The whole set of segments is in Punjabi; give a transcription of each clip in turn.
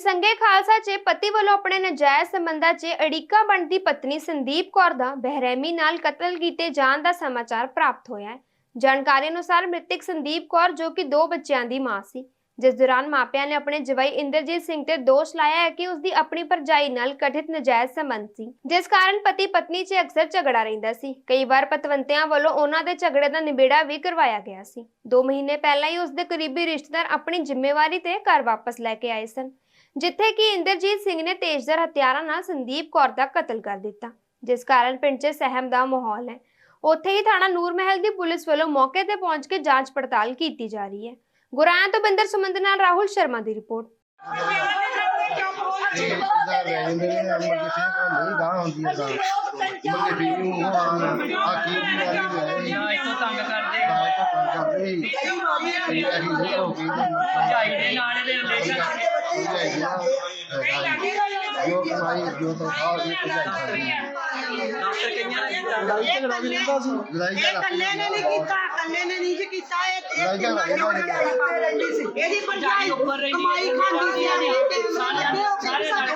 ਸੰਗੇ ਖਾਲਸਾ 'ਚ ਪਤੀ ਵੱਲੋਂ ਆਪਣੇ ਨਜਾਇਜ਼ ਸੰਬੰਧਾਂ 'ਚ ਅੜਿੱਕਾ ਬਣਦੀ ਪਤਨੀ ਸੰਦੀਪ ਕੌਰ ਦਾ ਬਹਿਰਮੀ ਨਾਲ ਕਤਲ ਕੀਤੇ ਜਾਣ ਦਾ ਸਮਾਚਾਰ ਪ੍ਰਾਪਤ ਹੋਇਆ ਹੈ। ਜਾਣਕਾਰੀ ਅਨੁਸਾਰ ਮ੍ਰਿਤਕ ਸੰਦੀਪ ਕੌਰ ਜੋ ਕਿ ਦੋ ਬੱਚਿਆਂ ਦੀ ਮਾਂ ਸੀ, ਜਿਸ ਦੌਰਾਨ ਮਾਪਿਆਂ ਨੇ ਆਪਣੇ ਜਵਾਈ ਇੰਦਰਜੀਤ ਸਿੰਘ ਤੇ ਦੋਸ਼ ਲਾਇਆ ਹੈ ਕਿ ਉਸ ਦੀ ਆਪਣੀ ਪਰਜਾਈ ਨਾਲ ਕਠਿਤ ਨਜਾਇਜ਼ ਸੰਬੰਧ ਸੀ। ਜਿਸ ਕਾਰਨ ਪਤੀ ਪਤਨੀ 'ਚ ਅਕਸਰ ਝਗੜਾ ਰਹਿੰਦਾ ਸੀ। ਕਈ ਵਾਰ ਪਤਵੰਤਿਆਂ ਵੱਲੋਂ ਉਹਨਾਂ ਦੇ ਝਗੜੇ ਦਾ ਨਿਬੇੜਾ ਵੀ ਕਰਵਾਇਆ ਗਿਆ ਸੀ। 2 ਮਹੀਨੇ ਪਹਿਲਾਂ ਹੀ ਉਸ ਦੇ ਕਰੀਬੀ ਰਿਸ਼ਤੇਦਾਰ ਆਪਣੀ ਜ਼ਿੰਮੇਵਾਰੀ ਤੇ ਘਰ ਵਾਪਸ ਲੈ ਕੇ ਆਏ ਸਨ। ਜਿੱਥੇ ਕਿ ਇੰਦਰਜੀਤ ਸਿੰਘ ਨੇ ਤੇਜ਼ਧਾਰ ਹਥਿਆਰਾਂ ਨਾਲ ਸੰਦੀਪ ਕੌਰ ਦਾ ਕਤਲ ਕਰ ਦਿੱਤਾ ਜਿਸ ਕਾਰਨ ਪਿੰਡ 'ਚ ਸਹਿਮ ਦਾ ਮਾਹੌਲ ਹੈ। ਉੱਥੇ ਹੀ ਥਾਣਾ ਨੂਰ ਮਹਿਲ ਦੀ ਪੁਲਿਸ ਵੱਲੋਂ ਮੌਕੇ ਤੇ ਪਹੁੰਚ ਕੇ ਜਾਂਚ ਪੜਤਾਲ ਕੀਤੀ ਜਾ ਰਹੀ ਹੈ। ਗੁਰਾਇਆ ਤੋਂ ਬਿੰਦਰ ਸੁਮੰਦ ਨਾਲ ਰਾਹੁਲ ਸ਼ਰਮਾ ਦੀ ਰਿਪੋਰਟ। ਇਹ ਜਿੱਦਾਂ ਲੈ ਜਾਂਦੇ ਨੇ ਅਮਰ ਕਿਸੇ ਕੋਲ ਨਹੀਂ ਗਾਹ ਹੁੰਦੀ ਹੈ ਤਾਂ ਮੁਰਗੇ ਵੀ ਨੂੰ ਆ ਆ ਕੀ ਵੀ ਵਾਲੀ ਲੈ ਜਾਂ ਇਸ ਤੋਂ ਤੰਗ ਕਰਦੇ ਗਾਹ ਤੋਂ ਕੰਮ ਕਰਦੇ ਹੀ ਇਹ ਅਸੀਂ ਨਹੀਂ ਹੋ ਗਈ। ਝਾਈ ਦੇ ਨਾਲ ਇਹਦੇ ਰਿਲੇਸ਼ਨ ਜੋ ਕਮਾਈ ਜੋ ਤਾਂ ਆ ਵੀ ਕੁਝ ਡਾਕਟਰ ਕਈਆਂ ਨੇ ਕੀਤਾ ਲੜਾਈ ਇਹ ਝਗੜਾ ਕੱਲੇ ਨੇ ਨਹੀਂ ਕੀਤਾ ਕੱਲੇ ਨੇ ਨਹੀਂ ਜੀ ਕੀਤਾ ਇਹ ਲੜਾਈ ਝਗੜਾ ਜਣੇ ਕਰ ਲੈਂਦੀ ਸੀ ਇਹਦੀ ਭਰਜਾਈ ਰਹਿੰਦੀ ਕਮਾਈ। ਖਾਂਦੀ ਸੀ ਸਾਰੇ ਇਹਦੀ ਸਾਰੇ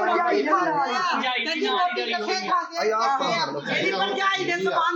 ਭਰਜਾਈ ਭਰਜਾਈ ਦੀ ਨਾਲ ਹੀ ਡਰੀ ਹੋਈ ਹੈ। ਆਈ ਆਪ ਕੰਮ ਕਰ ਲਓ ਇਹਦੀ ਭਰਜਾਈ ਦੇ ਸਬੰਧ